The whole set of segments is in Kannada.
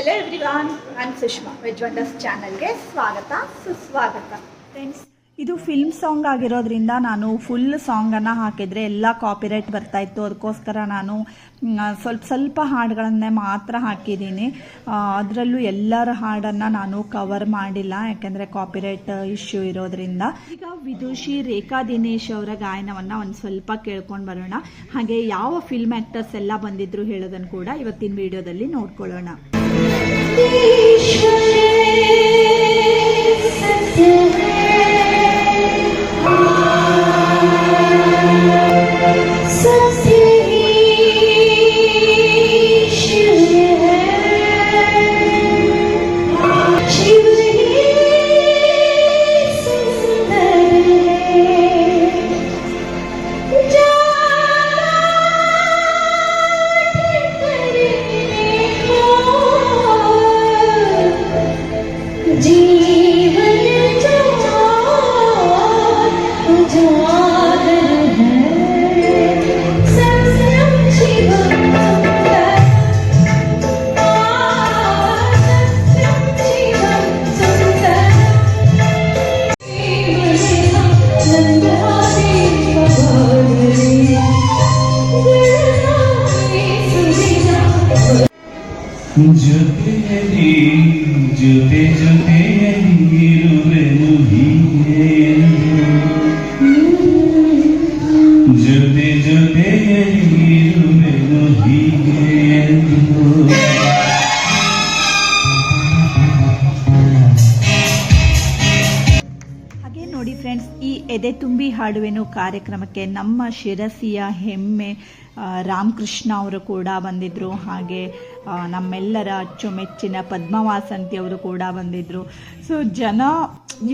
ಹೆಲೋ ಎವ್ರಿವಾನ್ ನಾನು ಸುಷ್ಮಾ ವೆಜ್ ವಂಡರ್ಸ್ ಚಾನಲ್ಗೆ ಸ್ವಾಗತ, ಸುಸ್ವಾಗತ. ಫ್ರೆಂಡ್ಸ್ ಇದು ಫಿಲ್ಮ್ ಸಾಂಗ್ ಆಗಿರೋದ್ರಿಂದ ನಾನು ಫುಲ್ ಸಾಂಗನ್ನು ಹಾಕಿದರೆ ಎಲ್ಲ ಕಾಪಿರೈಟ್ ಬರ್ತಾಯಿತ್ತು ಅದಕ್ಕೋಸ್ಕರ ನಾನು ಸ್ವಲ್ಪ ಸ್ವಲ್ಪ ಹಾಡುಗಳನ್ನೇ ಮಾತ್ರ ಹಾಕಿದ್ದೀನಿ. ಅದರಲ್ಲೂ ಎಲ್ಲರ ಹಾಡನ್ನು ನಾನು ಕವರ್ ಮಾಡಿಲ್ಲ, ಯಾಕೆಂದರೆ ಕಾಪಿರೈಟ್ ಇಶ್ಯೂ ಇರೋದ್ರಿಂದ. ಈಗ ವಿದುಷಿ ರೇಖಾ ದಿನೇಶ್ ಅವರ ಗಾಯನವನ್ನು ಒಂದು ಸ್ವಲ್ಪ ಕೇಳ್ಕೊಂಡು ಬರೋಣ. ಹಾಗೆ ಯಾವ ಫಿಲ್ಮ್ ಆ್ಯಕ್ಟರ್ಸ್ ಎಲ್ಲ ಬಂದಿದ್ರು ಹೇಳೋದನ್ನು ಕೂಡ ಇವತ್ತಿನ ವಿಡಿಯೋದಲ್ಲಿ ನೋಡ್ಕೊಳ್ಳೋಣ. Thank you. ಹಾಡುವೆನು ಕಾರ್ಯಕ್ರಮಕ್ಕೆ ನಮ್ಮ ಶಿರಸಿಯ ಹೆಮ್ಮೆ ರಾಮಕೃಷ್ಣ ಅವರು ಕೂಡ ಬಂದಿದ್ದರು ಹಾಗೆ ನಮ್ಮೆಲ್ಲರ ಅಚ್ಚುಮೆಚ್ಚಿನ ಪದ್ಮವಾಸಂತಿ ಅವರು ಕೂಡ ಬಂದಿದ್ದರು ಸೊ ಜನ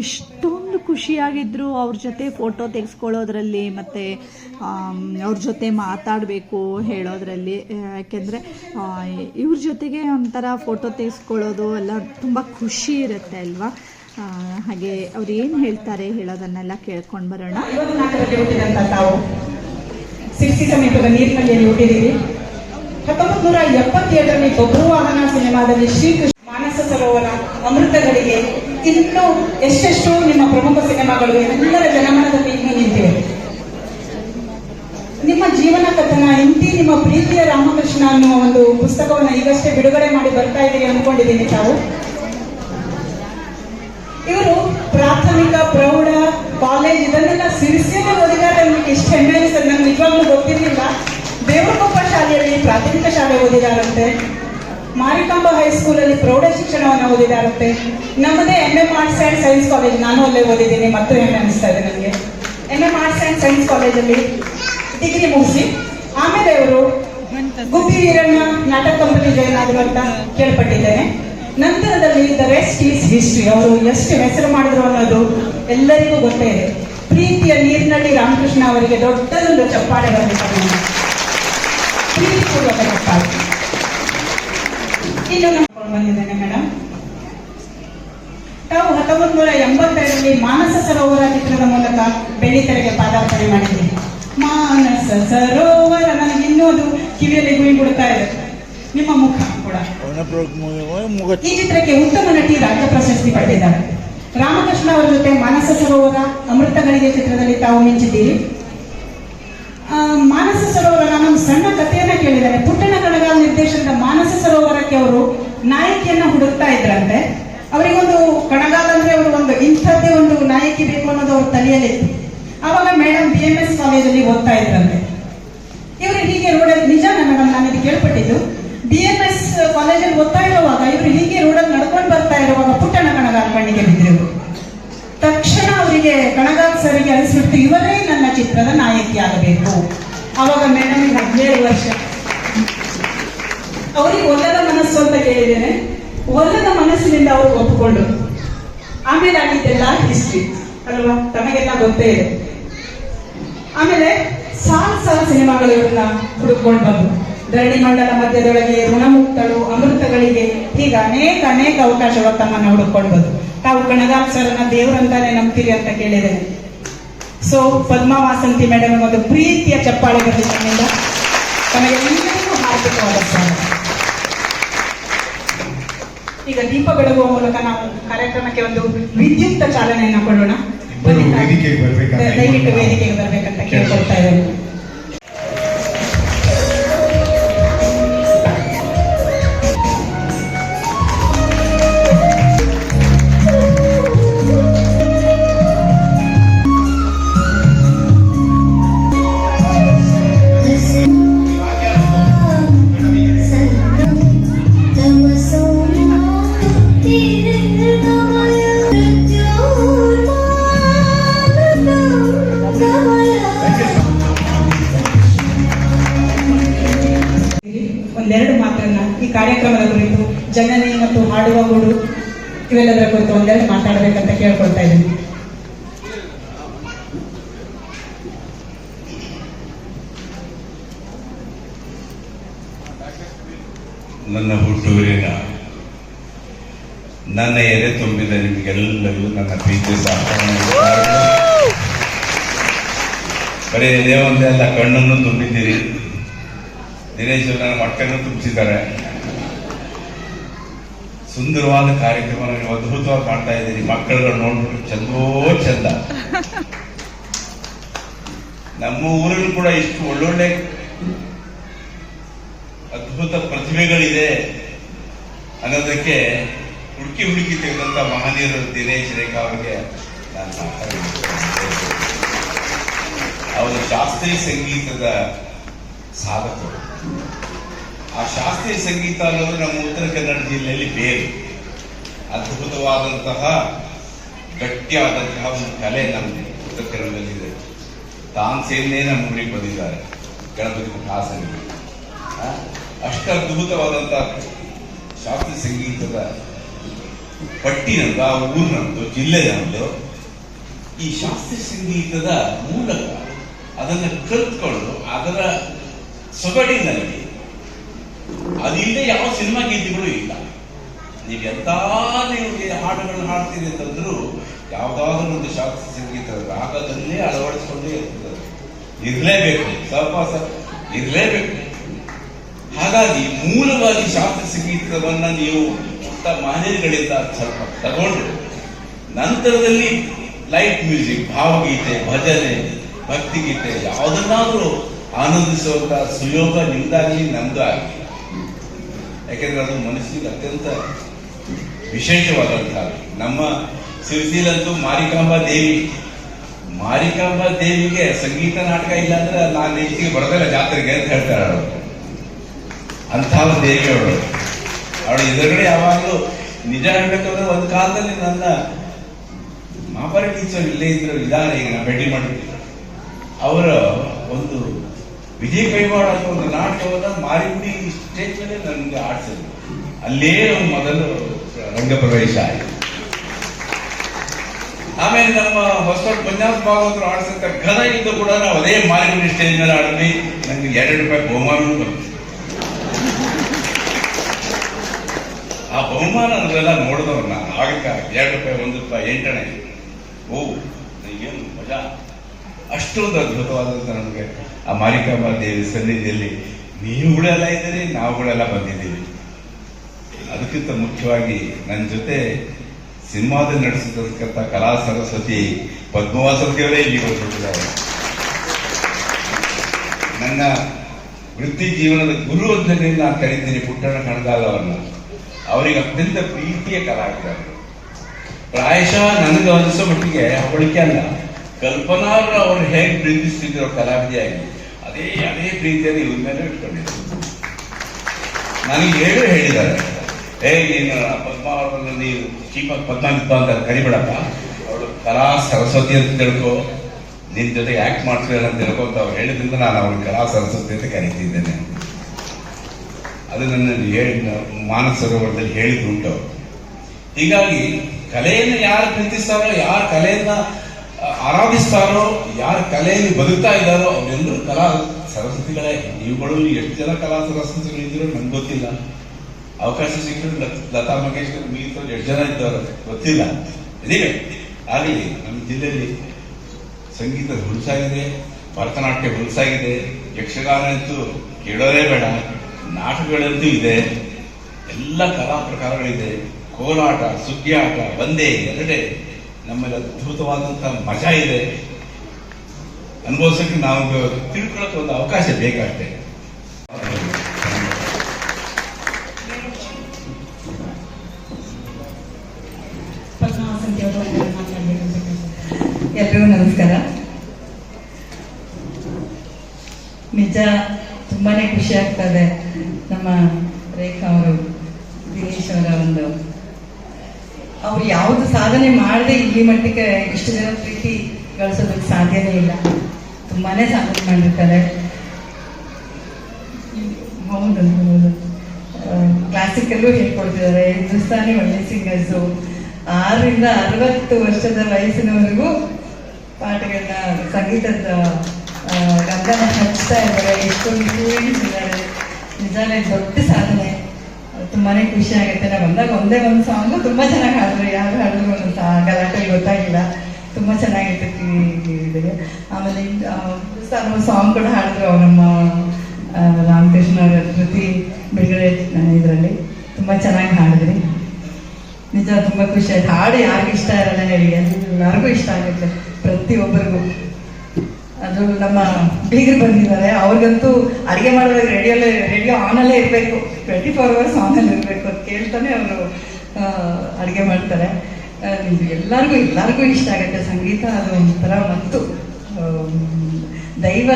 ಎಷ್ಟೊಂದು ಖುಷಿಯಾಗಿದ್ದರು ಅವ್ರ ಜೊತೆ ಫೋಟೋ ತೆಗೆಸ್ಕೊಳ್ಳೋದ್ರಲ್ಲಿ ಮತ್ತು ಅವ್ರ ಜೊತೆ ಮಾತಾಡಬೇಕು ಹೇಳೋದ್ರಲ್ಲಿ. ಯಾಕೆಂದರೆ ಇವ್ರ ಜೊತೆಗೆ ಒಂಥರ ಫೋಟೋ ತೆಗೆಸ್ಕೊಳ್ಳೋದು ಎಲ್ಲ ತುಂಬ ಖುಷಿ ಇರುತ್ತೆ ಅಲ್ವಾ? ಹಾಗೆ ಅವ್ರು ಏನು ಹೇಳ್ತಾರೆ ಹೇಳೋದನ್ನೆಲ್ಲ ಕೇಳ್ಕೊಂಡ್ ಬರೋಣ. ತಾವು ಸಿರ್ಸಿ ಸಮೀಪದ ನೀರಿನಲ್ಲಿ ಹುಟ್ಟಿದ್ದೀರಿ. ಹತ್ತೊಂಬತ್ತು ನೂರ ಎಪ್ಪತ್ತೇಳರಲ್ಲಿ ಬಬ್ರುವಾಹನ ಸಿನಿಮಾದಲ್ಲಿ ಶ್ರೀಕೃಷ್ಣ ಮಾನಸ ಸರೋವರ ಅಮೃತಗಳಿಗೆ ಇನ್ನೂ ಎಷ್ಟೆಷ್ಟೋ ನಿಮ್ಮ ಪ್ರಮುಖ ಸಿನಿಮಾಗಳು ಎಲ್ಲರ ಜನಮನದಲ್ಲಿ ಇನ್ನೂ ನಿಂತಿವೆ. ನಿಮ್ಮ ಜೀವನ ಕಥನ, ಇಂತಿ ನಿಮ್ಮ ಪ್ರೀತಿಯ ರಾಮಕೃಷ್ಣ ಅನ್ನುವ ಒಂದು ಪುಸ್ತಕವನ್ನು ಈಗಷ್ಟೇ ಬಿಡುಗಡೆ ಮಾಡಿ ಬರ್ತಾ ಇದ್ದೀರಿ ಅಂದ್ಕೊಂಡಿದ್ದೀನಿ ತಾವು ಇವರು ಪ್ರಾಥಮಿಕ ಪ್ರೌಢ ಕಾಲೇಜ್ ಇದನ್ನೆಲ್ಲ ಸಿರಿಸಿಯಲ್ಲಿ ಓದಿದಾಗ ನಮಗೆ ಎಷ್ಟು ಹೆಮ್ಮೆ ಅನಿಸ್ತದೆ ನಂಗೆ ನಿಜವಾಗ್ಲೂ ಗೊತ್ತಿರಲಿಲ್ಲ. ದೇವರಕೊಪ್ಪ ಶಾಲೆಯಲ್ಲಿ ಪ್ರಾಥಮಿಕ ಶಾಲೆ ಓದಿದಾರಂತೆ. ಮಾರಿಕಾಂಬ ಹೈಸ್ಕೂಲಲ್ಲಿ ಪ್ರೌಢ ಶಿಕ್ಷಣವನ್ನು ಓದಿದಾರಂತೆ. ನಮ್ಮದೇ M M arts and science college ನಾನು ಅಲ್ಲೇ ಓದಿದ್ದೀನಿ ಮತ್ತೆ ಹೆಮ್ಮೆ ಅನಿಸ್ತಾ ಇದೆ ನನಗೆ. M M arts and science ಕಾಲೇಜಲ್ಲಿ ಡಿಗ್ರಿ ಮುಗಿಸಿ, ಆಮೇಲೆ ಅವರು ಗುಬ್ಬಿ ವೀರಣ್ಣ ನಾಟಕ ಕಂಪನಿ ಜಾಯ್ನ್ ಆದರು ಅಂತ ಕೇಳ್ಪಟ್ಟಿದ್ದೇನೆ. ನಂತರದಲ್ಲಿ ದ ರೆಸ್ಟ್ ಈಸ್ ಹಿಸ್ಟ್ರಿ ಅವರು ಎಷ್ಟು ಹೆಸರು ಮಾಡಿದ್ರು ಅನ್ನೋದು ಎಲ್ಲರಿಗೂ ಗೊತ್ತೇ ಇದೆ. ಪ್ರೀತಿಯ ನೀರಿನಲ್ಲಿ ರಾಮಕೃಷ್ಣ ಅವರಿಗೆ ದೊಡ್ಡದೊಂದು ಚಪ್ಪಾಳೆ ಬರಬೇಕು ಪ್ರೀತಿಪೂರ್ವಕ ಚಪ್ಪಾಳೆ. ಇನ್ನು ನಾನು ಬಂದಿದ್ದೇನೆ ಮೇಡಮ್ ತಾವು ಹತ್ತೊಂಬತ್ತು ನೂರ ಎಂಬತ್ತೆರಡರಲ್ಲಿ ಮಾನಸ ಸರೋವರ ಚಿತ್ರದ ಮೂಲಕ ಬೆಳ್ಳಿತೆರೆಗೆ ಪಾದಾರ್ಪಣೆ ಮಾಡಿದ್ದೀರಿ. ಮಾನಸ ಸರೋವರ ನನಗೆ ಇನ್ನೊಂದು ಕಿವಿಯಲ್ಲಿ ಗುಯಿ ಬಿಡ್ತಾ ಇದೆ. ನಿಮ್ಮ ಮುಖ ಕೂಡ. ಈ ಚಿತ್ರಕ್ಕೆ ಉತ್ತಮ ನಟಿ ರಾಜ್ಯ ಪ್ರಶಸ್ತಿ ಪಡೆದಿದ್ದಾರೆ. ರಾಮಕೃಷ್ಣ ಅವರ ಜೊತೆ ಮಾನಸ ಸರೋವರ ಅಮೃತಗಳಿಗೆ ಚಿತ್ರದಲ್ಲಿ ತಾವು ಮಿಂಚಿದ್ದೀರಿ. ಮಾನಸ ಸರೋವರ ನಾನು ಸಣ್ಣ ಕಥೆಯನ್ನ ಕೇಳಿದ್ದಾರೆ ಪುಟ್ಟಣ ಕಣಗಾಲ ನಿರ್ದೇಶನದ ಮಾನಸ ಸರೋವರಕ್ಕೆ ಅವರು ನಾಯಕಿಯನ್ನ ಹುಡುಕ್ತಾ ಇದ್ರಂತೆ. ಅವರಿಗೊಂದು ಕಣಗಾಲ ಅಂದ್ರೆ ಅವರು ಒಂದು ಇಂಥದ್ದೇ ಒಂದು ನಾಯಕಿ ಬೇಕು ಅನ್ನೋದು ಅವ್ರ ತಲೆಯಲ್ಲಿತ್ತು ಆವಾಗ ಮೇಡಮ್ ಬಿ ಎಂ ಎಸ್ ಕಾಲೇಜಲ್ಲಿ ಓದ್ತಾ ಇದ್ರಂತೆ. ಇವರು ಹೀಗೆ ರೋಡಲ್ಲಿ ನಿಜಾನ ಮೇಡಮ್ ನಾನು ಇದು ಕೇಳ್ಪಟ್ಟಿದ್ದು, ಬಿ ಎಂ ಎಸ್ ಕಾಲೇಜಲ್ಲಿ ಓದ್ತಾ ಇರುವಾಗ ಇವರು ಹೀಗೆ ರೋಡಲ್ಲಿ ನಡ್ಕೊಂಡು ಬರ್ತಾ ಇರುವಾಗ ಪುಟ್ಟಣ ಕಣಗಾಲ ಅವರಿಗೆ ಕಣಗಾಲ್ ಸರಿಗೆ ಅನಿಸ್ಬಿಟ್ಟು ಇವರೇ ನನ್ನ ಚಿತ್ರದ ನಾಯಕಿ ಆಗಬೇಕು. ಅವಾಗ ಮೇಡಮ್ ಹದಿನೇಳು ವರ್ಷ. ಅವರಿಗೆ ಒಲ್ಲದ ಮನಸ್ಸು ಅಂತ ಕೇಳಿದ್ದೇನೆ. ಒಲ್ಲದ ಮನಸ್ಸಿನಿಂದ ಅವರು ಒಪ್ಪಿಕೊಂಡು ಆಮೇಲೆ ಆಗಿದ್ದೆಲ್ಲ ಹಿಸ್ಟ್ರಿ ಅಲ್ವಾ? ತಮಗೆಲ್ಲ ಗೊತ್ತೇ ಇದೆ. ಆಮೇಲೆ ಸಾಲ್ ಸಾಲ್ ಸಿನಿಮಾಗಳು ಇವ್ರನ್ನ ಹುಡುಕೊಂಡು ಬಂದು ಧರಣಿ ಮಂಡಲ ಮಧ್ಯದೊಳಗೆ ಋಣಮುಕ್ತಳು ಅಮೃತಗಳಿಗೆ ಹೀಗೆ ಅನೇಕ ಅನೇಕ ಅವಕಾಶಗಳು ತಮ್ಮನ್ನು ಹುಡುಕೊಳ್ಬೋದು ಬಂದು ತಾವು ಕಣಗಾಲ್ ಸರ್ನ ದೇವರಂತಾನೆ ನಂಬ್ತೀರಿ ಅಂತ ಕೇಳಿದ್ದೇನೆ. ಸೊ ಪದ್ಮಾ ವಾಸಂತಿ ಮೇಡಮ್ ಒಂದು ಪ್ರೀತಿಯ ಚಪ್ಪಾಳೆ ಬರಲಿ ತಮ್ಮಿಂದ ತಮಗೆ ಎಲ್ಲರಿಗೂ ಹಾರ್ದಿಕವಾದ ಸ್ವಾಗತ. ಈಗ ದೀಪ ಬೆಳಗುವ ಮೂಲಕ ನಾವು ಕಾರ್ಯಕ್ರಮಕ್ಕೆ ಒಂದು ವಿದ್ಯುಕ್ತ ಚಾಲನೆಯನ್ನ ಕೊಡೋಣ. ದಯವಿಟ್ಟು ವೇದಿಕೆಗೆ ಬರ್ಬೇಕಂತ ಕೇಳ್ಕೊಳ್ತಾ ಇದ್ದೇನೆ. ಕಾರ್ಯಕ್ರಮದ ಕುರಿತು ಜನನಿ ಮತ್ತು ಹಾಡುವ ಗೂಡು ಇವೆಲ್ಲದರ ಕುರಿತು ಒಂದೆರಡು ಮಾತಾಡಬೇಕಂತ ಕೇಳ್ಕೊಳ್ತಾ ಇದ್ದೀನಿ. ನನ್ನ ಹುಟ್ಟೂರಿನ, ನನ್ನ ಎದೆ ತುಂಬಿದ ನಿಮಗೆಲ್ಲರಿಗೂ ನನ್ನ ಪ್ರೀತಿ ಬರೀ ಎದೆ ಒಂದೇ ಕಣ್ಣನ್ನು ತುಂಬಿದ್ದೀರಿ. ದಿನೇಶ್ ನನ್ನ ಮಕ್ಕಳನ್ನು ತುಂಬಿಸಿದ್ದಾರೆ. ಸುಂದರವಾದ ಕಾರ್ಯಕ್ರಮ ನೀವು ಅದ್ಭುತವಾಗಿ ಕಾಣ್ತಾ ಇದ್ದೀರಿ. ಮಕ್ಕಳುಗಳು ನೋಡ್ಬಿಟ್ಟು ಚಂದೋ ಚಂದ. ನಮ್ಮ ಊರಲ್ಲಿ ಕೂಡ ಇಷ್ಟು ಒಳ್ಳೊಳ್ಳೆ ಅದ್ಭುತ ಪ್ರತಿಭೆಗಳಿದೆ ಅನ್ನೋದಕ್ಕೆ ಹುಡುಕಿ ಹುಡುಕಿ ತೆಗೆದಂತ ಮಹನೀಯರು ದಿನೇಶ್ ರೇಖಾ ಅವರಿಗೆ ನಾನು ಶಾಸ್ತ್ರೀಯ ಸಂಗೀತದ ಸಾಧಕರು. ಆ ಶಾಸ್ತ್ರೀಯ ಸಂಗೀತ ಅನ್ನೋದು ನಮ್ಮ ಉತ್ತರ ಕನ್ನಡ ಜಿಲ್ಲೆಯಲ್ಲಿ ಬೇರೆ. ಅದ್ಭುತವಾದಂತಹ ಗಟ್ಟಿಯಾದಂತಹ ಒಂದು ಕಲೆ ನಮ್ಮ ಉತ್ತರ ಕನ್ನಡದಲ್ಲಿದೆ. ತಾನ್ಸೇನೇ ನಮ್ಮ ಊರಿಗೆ ಬಂದಿದ್ದಾರೆ, ಗಣಪತಿ ಹಾಸನಿಗೆ ಅಷ್ಟು ಅದ್ಭುತವಾದಂತಹ ಶಾಸ್ತ್ರೀಯ ಸಂಗೀತದ ಪಟ್ಟಿ ನಮ್ದು, ಆ ಈ ಶಾಸ್ತ್ರೀಯ ಸಂಗೀತದ ಮೂಲಕ ಅದನ್ನು ಕಲ್ತ್ಕೊಂಡು ಅದರ ಸೊಗಡಿನಲ್ಲಿ ಅದಿಲ್ಲದೆ ಯಾವ ಸಿನಿಮಾ ಗೀತೆಗಳು ಇಲ್ಲ ನೀವು ನಿಮಗೆ ಹಾಡುಗಳನ್ನ ಹಾಡ್ತೀರಿ ಅಂತಂದ್ರು ಯಾವ್ದಾದ್ರು ಒಂದು ಶಾಸ್ತ್ರೀಯ ಸಂಗೀತದ ರಾಗದಲ್ಲೇ ಅಳವಡಿಸಿಕೊಂಡೇ ಇರ್ತದೆ. ಇರಲೇಬೇಕು ಸ್ವಲ್ಪ ಇರಲೇಬೇಕು. ಹಾಗಾಗಿ ಮೂಲವಾಗಿ ಶಾಸ್ತ್ರೀಯ ಸಂಗೀತವನ್ನ ನೀವು ಪುಟ್ಟ ಮಾಹಿತಿಗಳಿಂದ ಸ್ವಲ್ಪ ತಗೊಂಡು ನಂತರದಲ್ಲಿ ಲೈಟ್ ಮ್ಯೂಸಿಕ್, ಭಾವಗೀತೆ, ಭಜನೆ, ಭಕ್ತಿಗೀತೆ ಯಾವುದನ್ನಾದ್ರೂ ಆನಂದಿಸುವಂತಹ ಸುಯೋಗ ನಿಮ್ದಾಗ್ಲಿ ನಮ್ದು ಆಗಲಿ ಯಾಕೆಂದ್ರೆ ಅದು ಮನಸ್ಸಿಗೆ ಅತ್ಯಂತ ವಿಶೇಷವಾದಂತಹ ನಮ್ಮ ಸಿರಿಸಿಲಂತೂ ಮಾರಿಕಾಂಬಾ ದೇವಿ. ಮಾರಿಕಾಂಬಾ ದೇವಿಗೆ ಸಂಗೀತ ನಾಟಕ ಇಲ್ಲ ಅಂದ್ರೆ ನಾನು ನೆಚ್ಚಿಗೆ ಬರೋದಿಲ್ಲ ಜಾತ್ರೆಗೆ ಅಂತ ಹೇಳ್ತಾರೆ ಅವರು. ಅಂಥ ಒಂದು ದೇವಿ ಅವಳು ಅವಳು ಎದುರುಗಡೆ ಯಾವಾಗಲೂ ನಿಜ ಹೇಳ್ಬೇಕಂದ್ರೆ ಒಂದು ಕಾಲದಲ್ಲಿ ನನ್ನ ಮಾಪಾರಿ ಟೀಚರ್ ಇಲ್ಲೇ ಇದ್ರು, ಇದ್ದಾರೆ, ಈಗ ನಾ ಭೇಟಿ ಮಾಡಿದ್ವಿ ಅವರ ಒಂದು ವಿಜಯ ಕೈವಾಡ ಅನ್ನೋ ಒಂದು ನಾಟಕವನ್ನ ಮಾರಿಗುಡಿ ಸ್ಟೇಜ್ ಮೇಲೆ ನನಗೆ ಆಡಿಸಿದ್ರು. ಅಲ್ಲೇ ನಮ್ಮ ಮೊದಲು ರಂಗಪ್ರವೇಶ ಆಯಿತು. ಆಮೇಲೆ ನಮ್ಮ ಹೊಸ ಪಂಜಾಬ್ ಭಾಗವತರು ಆಡಿಸಂತ ಘನ ಇದ್ದು ಕೂಡ ನಾವು ಅದೇ ಮಾರಿಗುಡಿ ಸ್ಟೇಜ್ ಮೇಲೆ ಆಡಿದ್ವಿ. ನನಗೆ ಎರಡು ರೂಪಾಯಿ ಬಹುಮಾನ ಬಂತು. ಆ ಬಹುಮಾನ ಅದೆಲ್ಲ ನೋಡಿದವ್ರು ನಾನು ಆಗಕ್ಕ ಎರಡು ರೂಪಾಯಿ, ಒಂದು ರೂಪಾಯಿ, ಎಂಟನೇ. ಓ ಏನು ಮಜಾ. ಅಷ್ಟೊಂದು ಅದ್ಭುತವಾದಂತ ನಮಗೆ ಆ ಮಾರಿಕಾಂಬಾ ದೇವಿ ಸನ್ನಿಧಿಯಲ್ಲಿ ನೀವುಗಳೆಲ್ಲ ಇದ್ದೀರಿ ನಾವುಗಳೆಲ್ಲ ಬಂದಿದ್ದೀವಿ. ಅದಕ್ಕಿಂತ ಮುಖ್ಯವಾಗಿ ನನ್ನ ಜೊತೆ ಸಿನಿಮಾದಲ್ಲಿ ನಡೆಸಿರ್ತಕ್ಕಂಥ ಕಲಾ ಸರಸ್ವತಿ ಪದ್ಮವಾಸವತಿಯವರೇ ಇಲ್ಲಿ ಬಂದ್ಬಿಟ್ಟಿದ್ದಾರೆ. ನನ್ನ ವೃತ್ತಿ ಜೀವನದ ಗುರು ಅಂತ ನಾನು ಕರೀತೀನಿ ಕಣಗಾಲ ಅವರನ್ನ ಅವರಿಗೆ ಅತ್ಯಂತ ಪ್ರೀತಿಯ ಕಲಾವಿದರು. ಪ್ರಾಯಶಃ ನನಗೆ ಅನಿಸೋ ಮಟ್ಟಿಗೆ ಅವಳಿಕೆ ಅಲ್ಲ ಕಲ್ಪನಾ ಅವರು ಹೇಗೆ ಪ್ರೀತಿಸ್ತಿದ್ರು ಕಲಾವಿದೆಯಾಗಿ. ಅದೇ ಅದೇ ಪ್ರೀತಿಯಲ್ಲಿ ಇವ್ರ ಮೇಲೆ ಇಟ್ಕೊಂಡಿದ್ದಾರೆ ನನಗೆ ಹೇಳು ಹೇಳಿದ್ದಾರೆ. ಏ, ನೀನು ನೀವು ಚೀಪ ಪದ್ಮಾನಿತ್ವ ಅಂತ ಕರಿಬೇಡಪ್ಪ. ಅವಳು ಕಲಾ ಸರಸ್ವತಿ ಅಂತ ತಿಳ್ಕೊ, ನಿನ್ ಜೊತೆ ಆಕ್ಟ್ ಮಾಡ್ತೀರ ಅಂತ ತಿಳ್ಕೊ ಅಂತ ಅವ್ರು ಹೇಳಿದ್ರಿಂದ ನಾನು ಅವಳು ಕಲಾ ಸರಸ್ವತಿ ಅಂತ ಕರಿತಿದ್ದೇನೆ. ಅದು ನನ್ನ ಹೇಳಿ ಮಾನಸ ಸರೋವರದಲ್ಲಿ ಹೇಳಿದ್ದುಂಟು. ಹೀಗಾಗಿ ಕಲೆಯನ್ನು ಯಾರು ಪ್ರೀತಿಸ್ತಾರೋ, ಯಾರು ಕಲೆಯನ್ನ ಆರಾಧಿಸ್ತಾರೋ, ಯಾರು ಕಲೆಯಲ್ಲಿ ಬದುಕ್ತಾ ಇದ್ದಾರೋ, ಅವರೆಲ್ಲರೂ ಕಲಾ ಸರಸ್ವತಿಗಳೇ. ನೀವುಗಳು ಎಷ್ಟು ಜನ ಕಲಾ ಸರಸ್ವತಿಗಳು ಇದ್ದೀರೋ ನಂಗೆ ಗೊತ್ತಿಲ್ಲ. ಅವಕಾಶ ಸಿಕ್ಕಿದ್ರೆ ಲತ್- ಮಂಗೇಶ್ಕರ್ ಮಿಗಿತವ್ರು ಎಷ್ಟು ಜನ ಇದ್ದವರು ಗೊತ್ತಿಲ್ಲ. ಇದೀವಿ ಆಗಲಿ ನಮ್ಮ ಜಿಲ್ಲೆಯಲ್ಲಿ ಸಂಗೀತ ಹುಲ್ಸಾಗಿದೆ, ಭರತನಾಟ್ಯ ಹುಲ್ಸಾಗಿದೆ. ಯಕ್ಷಗಾನ ಅಂತೂ ಕೇಳೋದೇ ಬೇಡ. ನಾಟಕಗಳಂತೂ ಇದೆ. ಎಲ್ಲ ಕಲಾ ಪ್ರಕಾರಗಳಿದೆ. ಕೋಲಾಟ ಸುಗ್ಗಿ ಆಟ ಒಂದೇ, ಎರಡೇ. ನಮ್ಮಲ್ಲಿ ಅದ್ಭುತವಾದಂತಹ ಮಜಾ ಇದೆ. ಅನುಭವಿಸಕ್ಕೆ ನಾವು ತಿಳ್ಕೊಳ್ಳೋಕೆ ಒಂದು ಅವಕಾಶ ಬೇಕಾಗ್ತದೆ. ಎಲ್ರಿಗೂ ನಮಸ್ಕಾರ. ನಿಜ ತುಂಬಾನೇ ಖುಷಿ ಆಗ್ತದೆ ನಮ್ಮ ರೇಖಾ ಅವರು, ದಿನೇಶ್ ಅವರ ಒಂದು ಅವ್ರು ಯಾವುದು ಸಾಧನೆ ಮಾಡದೆ ಇಲ್ಲಿ ಮಟ್ಟಕ್ಕೆ ಇಷ್ಟು ಜನ ಪ್ರೀತಿ ಗಳಿಸೋದಕ್ಕೆ ಸಾಧ್ಯನೇ ಇಲ್ಲ. ತುಂಬಾನೇ ಸಾಧನೆ ಮಾಡಿರ್ತಾರೆ. ಹೌದು ಹೌದು. ಕ್ಲಾಸಿಕಲ್ಲೂ ಹೇಳ್ಕೊಡ್ತಿದ್ದಾರೆ. ಹಿಂದೂಸ್ತಾನಿ ಒಳ್ಳೆ ಸಿಂಗರ್ಸು ಆರರಿಂದ ಅರವತ್ತು ವರ್ಷದ ವಯಸ್ಸಿನವರೆಗೂ ಪಾಠಗಳನ್ನ ಸಂಗೀತದ ಆ, ಗಂಧನ ಹಚ್ತಾ ಇದ್ದಾರೆ. ಎಷ್ಟೊಂದು ಇದ್ದಾರೆ ನಿಜಾನೇ ದೊಡ್ಡ ಸಾಧನೆ. ತುಂಬಾನೇ ಖುಷಿ ಆಗುತ್ತೆ. ನಾವು ಬಂದಾಗ ಒಂದೇ ಒಂದು ಸಾಂಗು ತುಂಬಾ ಚೆನ್ನಾಗಿ ಹಾಡಿದ್ರು ಯಾರು ಹಾಡಿದ್ರು ಒಂದು ಸಾ ಗಲಾಟೆ ಗೊತ್ತಾಗಿಲ್ಲ. ತುಂಬಾ ಚೆನ್ನಾಗಿರ್ತೈತಿ ಕಿವಿಗೆ ಆಮೇಲೆ ಸಾಂಗ್ ಕೂಡ ಹಾಡಿದ್ರು ನಮ್ಮ ರಾಮಕೃಷ್ಣ ಕೃತಿ ಬಿಡುಗಡೆ ಇದರಲ್ಲಿ. ತುಂಬಾ ಚೆನ್ನಾಗಿ ಹಾಡಿದ್ರಿ. ನಿಜ, ತುಂಬಾ ಖುಷಿ ಆಯ್ತು. ಹಾಡು ಯಾರಿಗೂ ಇಷ್ಟ ಇರಲ್ಲ ಹೇಳಿ. ಎಲ್ಲರಿಗೂ ಇಷ್ಟ ಆಗುತ್ತೆ. ಪ್ರತಿಯೊಬ್ಬರಿಗೂ. ಅದು ನಮ್ಮ ಬೀಗರು ಬಂದಿದ್ದಾರೆ. ಅವ್ರಿಗಂತೂ ಅಡುಗೆ ಮಾಡುವಾಗ ರೇಡಿಯೋಲ್ಲೇ, ರೇಡಿಯೋ ಆನಲ್ಲೇ ಇರಬೇಕು. ಟ್ವೆಂಟಿ ಫೋರ್ ಅವರ್ಸ್ ಆನಲ್ಲಿ ಇರಬೇಕು ಅಂತ ಕೇಳ್ತಾನೆ ಅವರು ಅಡುಗೆ ಮಾಡ್ತಾರೆ. ಎಲ್ಲರಿಗೂ ಎಲ್ಲರಿಗೂ ಇಷ್ಟ ಆಗುತ್ತೆ. ಸಂಗೀತ ಅದು ಒಂಥರ ಮತ್ತು ದೈವ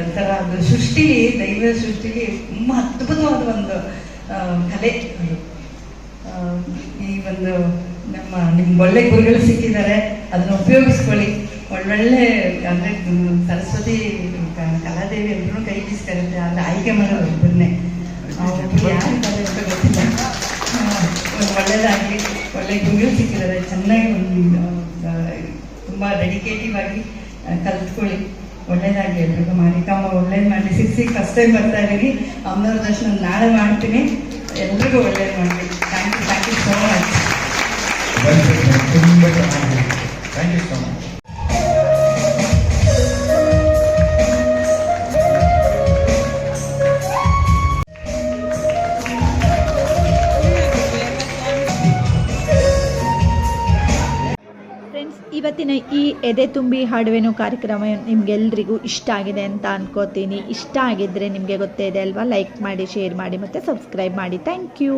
ಒಂಥರ ಅದು ಸೃಷ್ಟಿಲಿ ದೈವ ಸೃಷ್ಟಿಲಿ ತುಂಬ ಅದ್ಭುತವಾದ ಒಂದು ಕಲೆ ಅದು. ಈ ಒಂದು ನಮ್ಮ ನಿಮ್ಗೆ ಒಳ್ಳೆ ಗುರುಗಳು ಸಿಕ್ಕಿದ್ದಾರೆ. ಅದನ್ನು ಉಪಯೋಗಿಸ್ಕೊಳ್ಳಿ. ಒಳ್ಳೊಳ್ಳೆ, ಅಂದ್ರೆ ಸರಸ್ವತಿ ಕಲಾದೇವಿ ಎಲ್ಲರೂ ಕೈ ಬೀಸ್ಕರುತ್ತೆ ಆದರೆ ಆಯ್ಕೆ ಮಾಡೋರು ಒಬ್ಬರನ್ನೇ ಯಾರು ಗೊತ್ತಿಲ್ಲ. ಒಳ್ಳೆಯದಾಗಿ ಒಳ್ಳೆ ಗುರುಗಳು ಸಿಕ್ಕಿದ್ದಾರೆ, ಚೆನ್ನಾಗಿ ಒಂದು ತುಂಬಾ ಡೆಡಿಕೇಟಿವ್ ಆಗಿ ಕಲ್ತ್ಕೊಳ್ಳಿ. ಒಳ್ಳೇದಾಗಿ ಎಲ್ರಿಗೂ ಮಾರಿಕಮ್ಮ ಒಳ್ಳೇದು ಮಾಡಿ ಸಿಕ್ಸಿ ಫಸ್ಟ್ ಟೈಮ್ ಬರ್ತಾ ಇದ್ದೀನಿ ಅಮ್ಮನವ್ರ ದರ್ಶನ ನಾಳೆ ಮಾಡ್ತೀನಿ. ಎಲ್ರಿಗೂ ಒಳ್ಳೇದು ಮಾಡಿ thank you thank you so much ತುಂಬ ಥ್ಯಾಂಕ್ ಯು ಸೊ ಮಚ್ ಎದೆ ತುಂಬಿ ಹಾಡುವೆನು ಕಾರ್ಯಕ್ರಮ ನಿಮ್ಗೆಲ್ರಿಗೂ ಇಷ್ಟ ಆಗಿದೆ ಅಂತ ಅನ್ಕೋತೀನಿ. ಇಷ್ಟ ಆಗಿದ್ರೆ ನಿಮಗೆ ಗೊತ್ತೇ ಇದೆ ಅಲ್ವಾ? ಲೈಕ್ ಮಾಡಿ ಶೇರ್ ಮಾಡಿ ಮತ್ತು ಸಬ್ಸ್ಕ್ರೈಬ್ ಮಾಡಿ. Thank you